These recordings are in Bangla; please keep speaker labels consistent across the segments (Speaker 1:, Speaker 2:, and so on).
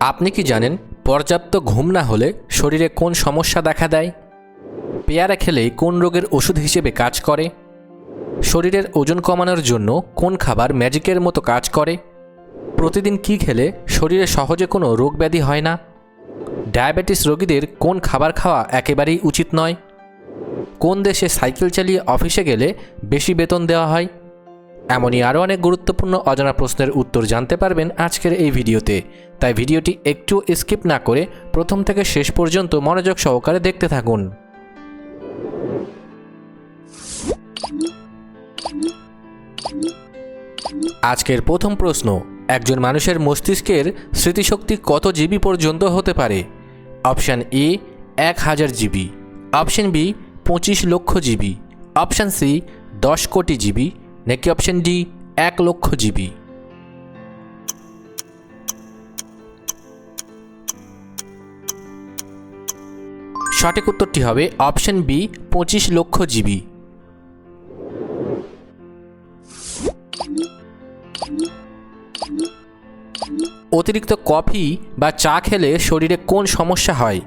Speaker 1: আপনি কি জানেন পর্যাপ্ত ঘুম না হলে শরীরে কোন সমস্যা দেখা দেয়? পেয়ারা খেলে কোন রোগের ওষুধ হিসেবে কাজ করে? শরীরের ওজন কমানোর জন্য কোন খাবার ম্যাজিকের মতো কাজ করে? প্রতিদিন কি খেলে শরীরে সহজে কোনো রোগ ব্যাধি হয় না? ডায়াবেটিস রোগীদের কোন খাবার খাওয়া একেবারেই উচিত নয়? কোন দেশে সাইকেল চালিয়ে অফিসে গেলে বেশি বেতন দেওয়া হয়? এমনই আরও অনেক গুরুত্বপূর্ণ অজানা প্রশ্নের উত্তর জানতে পারবেন আজকের এই ভিডিওতে। তাই ভিডিওটি একটু স্কিপ না করে প্রথম থেকে শেষ পর্যন্ত মনোযোগ সহকারে দেখতে থাকুন। আজকের প্রথম প্রশ্ন, একজন মানুষের মস্তিষ্কের স্মৃতিশক্তি কত জিবি পর্যন্ত হতে পারে? অপশান এ, এক হাজার জিবি। অপশান বি, পঁচিশ লক্ষ জিবি। অপশান সি, দশ কোটি জিবি। নাকি অপশান ডি এক লক্ষ জিবি? সঠিক উত্তরটি হবে অপশান বি পঁচিশ লক্ষ জিবি। অতিরিক্ত কফি বা চা খেলে শরীরে কোন সমস্যা হয়?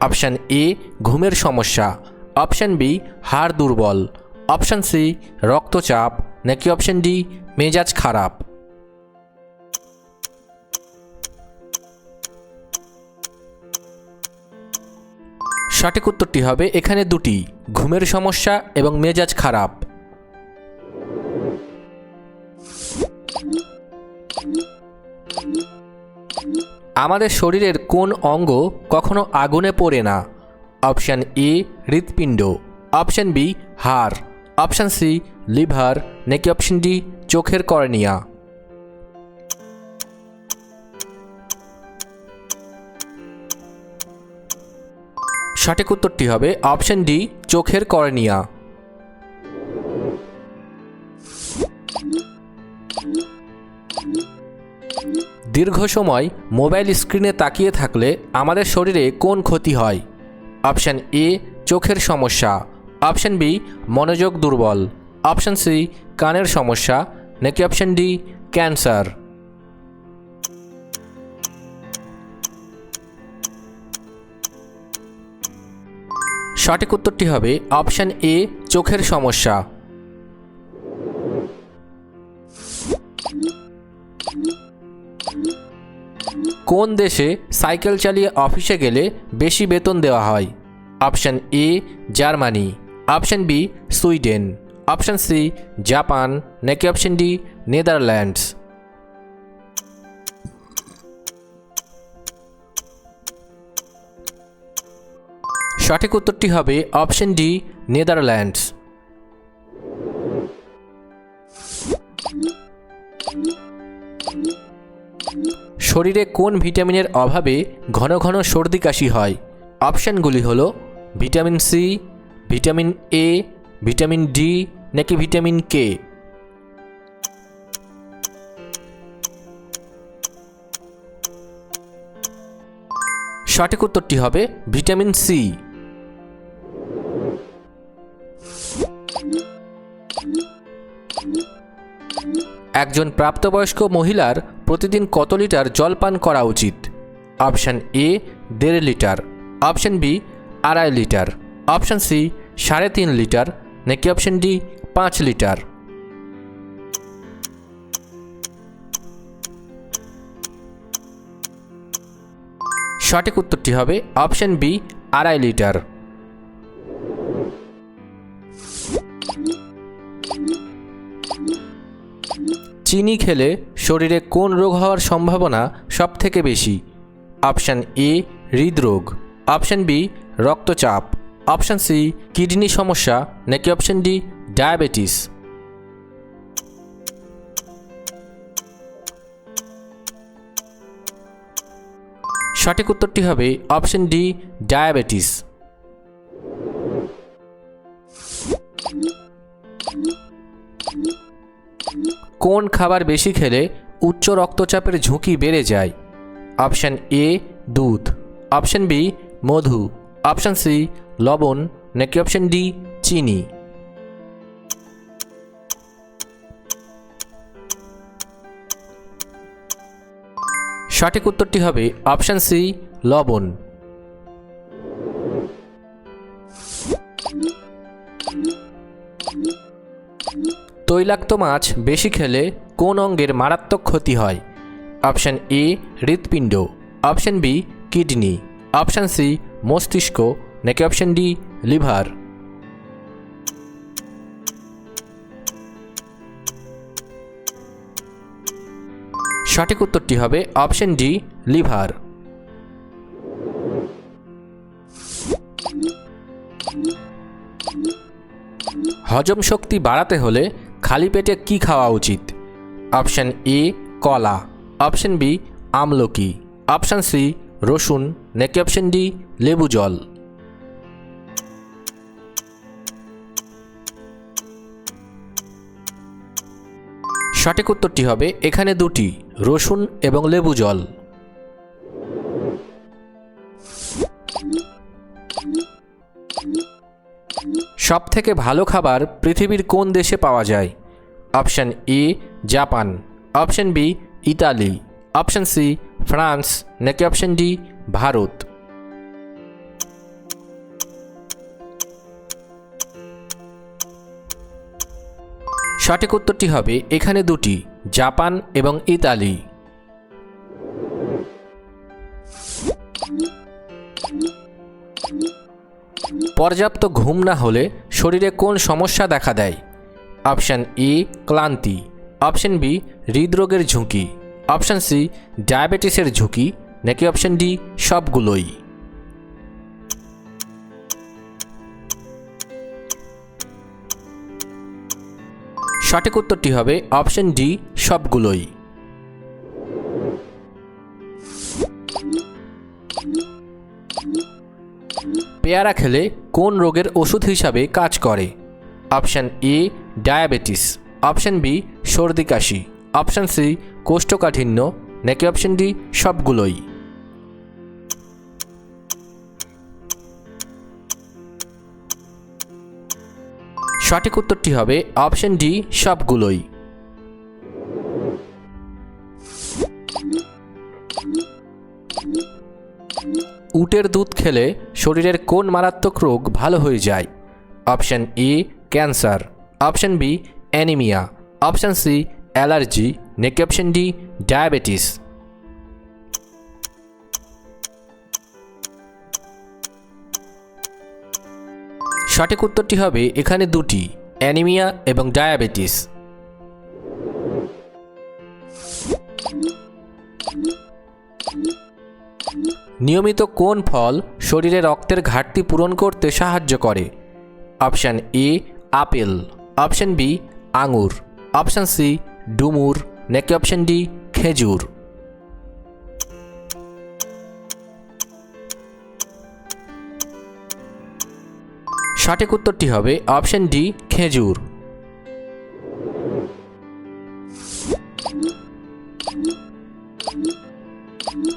Speaker 1: অপশান এ ঘুমের সমস্যা। অপশান বি হাড় দুর্বল। অপশান সি রক্তচাপ। নাকি অপশান ডি মেজাজ খারাপ। সঠিক উত্তরটি হবে এখানে দুটি, ঘুমের সমস্যা এবং মেজাজ খারাপ। আমাদের শরীরের কোন অঙ্গ কখনো আগুনে পড়ে না? অপশান এ হৃৎপিণ্ড। অপশান বি হাড়। অপশান সি লিভার নাকি অপশন ডি চোখের কর্নিয়া। সঠিক উত্তরটি হবে অপশন ডি চোখের কর্নিয়া। দীর্ঘ সময় মোবাইল স্ক্রিনে তাকিয়ে থাকলে আমাদের শরীরে কোন ক্ষতি হয়? অপশান এ চোখের সমস্যা। অপশান বি মনোযোগ দুর্বল। অপশান সি কানের সমস্যা, নাকি অপশান ডি ক্যান্সার সঠিক উত্তরটি হবে অপশান এ চোখের সমস্যা। কোন দেশে সাইকেল চালিয়ে অফিসে গেলে বেশি বেতন দেওয়া হয়? Option A Germany. Option B Sweden. Option C Japan নাকি অপশান ডি নেদারল্যান্ডস সঠিক উত্তরটি হবে অপশান ডি নেদারল্যান্ডস শরীরে কোন ভিটামিনের অভাবে ঘন ঘন সর্দি কাশি হয়? অপশানগুলি হল vitamin C vitamin A vitamin D নাকি ভিটামিন কে? সঠিক উত্তরটি হবে ভিটামিন সি। একজন প্রাপ্তবয়স্ক মহিলার প্রতিদিন কত লিটার জল পান করা উচিত? অপশান এ, দেড় লিটার। অপশান বি, আড়াই লিটার। অপশান সি, সাড়ে তিন লিটার। নাকি অপশান ডি পাঁচ লিটার। সঠিক উত্তরটি হবে অপশান বি আড়াই লিটার। চিনি খেলে শরীরে কোন রোগ হওয়ার সম্ভাবনা সবথেকে বেশি? অপশান এ হৃদরোগ। অপশান বি রক্তচাপ। অপশান সি কিডনি সমস্যা, নাকি অপশান ডি ডায়াবেটিস সঠিক উত্তরটি হবে অপশান ডি ডায়াবেটিস কোন খাবার বেশি খেলে উচ্চ রক্তচাপের ঝুঁকি বেড়ে যায়? অপশান এ দুধ। অপশান বি মধু। অপশান সি লবণ, নাকি অপশান ডি চিনি? সঠিক উত্তরটি হবে অপশান সি লবণ। তৈলাক্ত মাছ বেশি খেলে কোন অঙ্গের মারাত্মক ক্ষতি হয়? অপশান এ হৃৎপিণ্ড। Option B kidney. Option C মস্তিষ্ক। নাকি অপশান ডি লিভার। সঠিক উত্তরটি হবে অপশন ডি লিভার। হজম শক্তি বাড়াতে হলে খালি পেটে কি খাওয়া উচিত? অপশন এ কলা। অপশন বি আমলকি। অপশন সি রসুন। নাকি অপশন ডি লেবু জল। সঠিক উত্তরটি হবে এখানে দুটি, রসুন এবং লেবু জল। সব থেকে ভালো খাবার পৃথিবীর কোন দেশে পাওয়া যায়? Option A, Japan. Option B, Italy. Option C, France. নাকি অপশান ডি, ভারত। সঠিক উত্তরটি হবে এখানে দুটি, জাপান এবং ইতালি। পর্যাপ্ত ঘুম না হলে শরীরে কোন সমস্যা দেখা দেয়? অপশান এ, ক্লান্তি। অপশান বি, হৃদরোগের ঝুঁকি। অপশান সি, ডায়াবেটিসের ঝুঁকি। নাকি অপশান ডি, সবগুলোই। সঠিক উত্তরটি হবে অপশন ডি, সবগুলোই। পেয়ারা খেলে কোন রোগের ওষুধ হিসাবে কাজ করে? Option A, diabetes. Option B, সর্দি কাশি। অপশান সি, কোষ্ঠকাঠিন্য। নাকি অপশান ডি, সবগুলোই? সঠিক উত্তরটি হবে অপশন ডি, সবগুলোই। উটের দুধ খেলে শরীরের কোন মারাত্মক রোগ ভালো হয়ে যায়? Option A, cancer. Option B, anaemia. Option C, allergy. নেকি অপশন ডি, ডায়াবেটিস। সঠিক উত্তরটি হবে এখানে দুটি, অ্যানিমিয়া এবং ডায়াবেটিস। নিয়মিত কোন ফল শরীরে রক্তের ঘাটতি পূরণ করতে সাহায্য করে? Option A, apple. Option B, আঙুর। অপশান সি, ডুমুর। নাকি অপশান ডি, খেজুর। সঠিক উত্তরটি হবে অপশন ডি, খেজুর।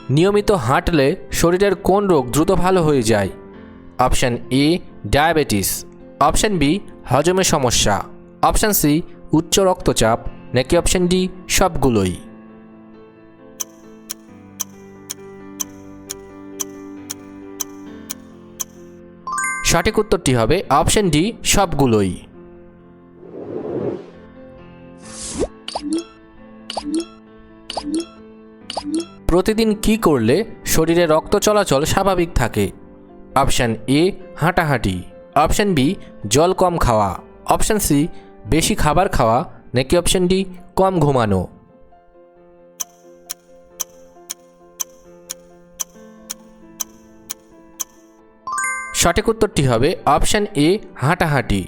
Speaker 1: নিয়মিত হাঁটলে শরীরের কোন রোগ দ্রুত ভালো হয়ে যায়? Option A, diabetes. Option B হজমের সমস্যা। অপশান সি, উচ্চ রক্তচাপ। নাকি অপশান ডি, সবগুলোই। সঠিক উত্তরটি হবে অপশন ডি, সবগুলোই। প্রতিদিন কি করলে শরীরে রক্ত চলাচল স্বাভাবিক থাকে? অপশান এ, হাঁটাহাঁটি। অপশান বি, জল কম খাওয়া। অপশান সি, বেশি খাবার খাওয়া। নাকি অপশান ডি, কম ঘুমানো? সঠিক উত্তরটি হবে অপশান এ, হাঁটাহাঁটি।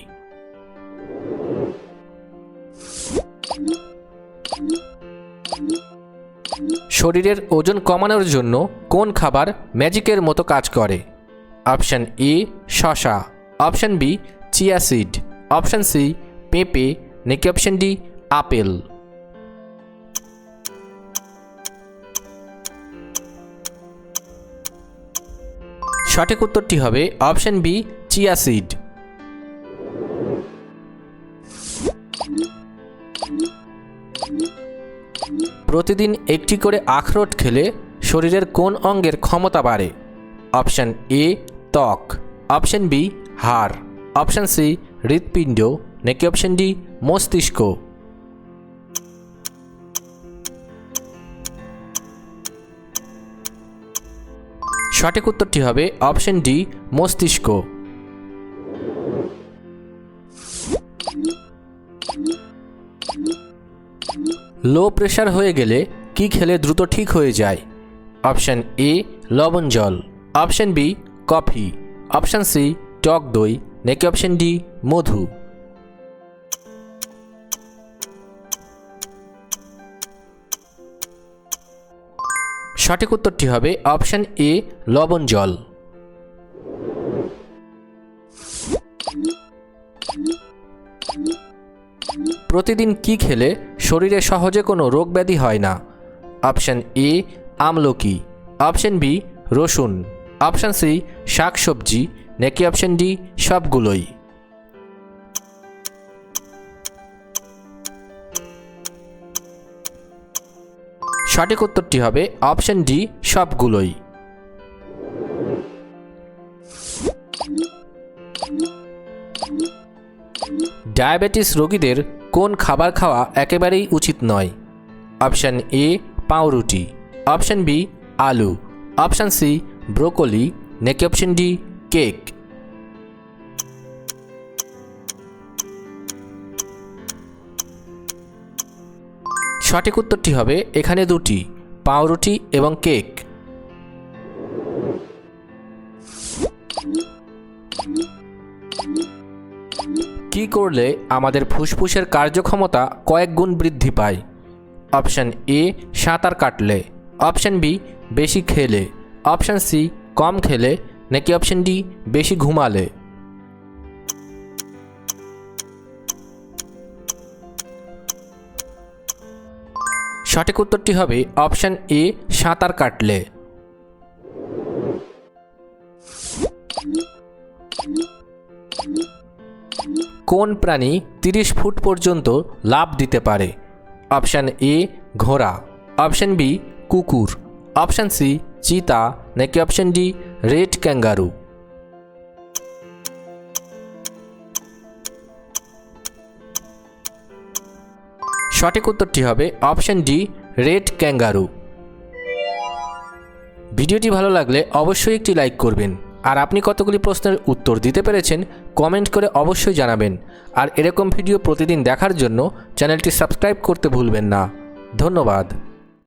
Speaker 1: শরীরের ওজন কমানোর জন্য কোন খাবার ম্যাজিকের মতো কাজ করে? অপশান এ, শশা। Option B, chia seed. Option C, পেঁপে। নাকি অপশান ডি, আপেল। সঠিক উত্তরটি হবে অপশন বি, চিয়া সিড। প্রতিদিন একটি করে আখরোট খেলে শরীরের কোন অঙ্গের ক্ষমতা বাড়ে? অপশান এ, ত্বক। অপশান বি, হাড়। অপশান সি, হৃৎপিণ্ড। নাকি অপশান ডি, মস্তিষ্ক। সঠিক উত্তরটি হবে অপশন ডি, মস্তিষ্ক। লো প্রেশার হয়ে গেলে কি খেলে দ্রুত ঠিক হয়ে যায়? অপশন এ, লবণ জল। Option B, coffee. Option C, টক দই। নাকি অপশন ডি, মধু। সঠিক উত্তরটি হবে অপশন এ, লবণ জল। প্রতিদিন কি খেলে শরীরে সহজে কোনো রোগ ব্যাধি হয় না? অপশন এ, আমলকি। অপশন বি, রসুন। অপশন সি, শাকসবজি। নাকি অপশন ডি, সবগুলোই? সঠিক উত্তরটি হবে অপশন ডি, সবগুলোই। ডায়াবেটিস রোগীদের কোন খাবার খাওয়া একেবারেই উচিত নয়? অপশান এ, পাউরুটি। অপশান বি, আলু। Option C, broccoli. নাকি অপশান ডি, কেক। সঠিক উত্তরটি হবে এখানে দুটি, পাউরুটি এবং কেক। কি করলে আমাদের ফুসফুসের কার্যক্ষমতা কয়েক গুণ বৃদ্ধি পায়? অপশান এ, সাঁতার কাটলে। অপশান বি, বেশি খেলে। অপশান সি, কম খেলে। নাকি অপশান ডি, বেশি ঘুমালে? সঠিক উত্তরটি হবে অপশান এ, সাঁতার কাটলে। কোন প্রাণী তিরিশ ফুট পর্যন্ত লাভ দিতে পারে? অপশান এ, ঘোড়া। অপশান বি, কুকুর। অপশান সি, চিতা। নাকি অপশান ডি, রেড ক্যাঙ্গারু। সঠিক উত্তরটি হবে অপশান ডি, রেড ক্যাঙ্গারু। ভিডিওটি ভালো লাগলে অবশ্যই একটি লাইক করবেন। আর আপনি কতগুলি প্রশ্নের উত্তর দিতে পেরেছেন, কমেন্ট করে অবশ্যই জানাবেন। আর এরকম ভিডিও প্রতিদিন দেখার জন্য চ্যানেলটি সাবস্ক্রাইব করতে ভুলবেন না। ধন্যবাদ।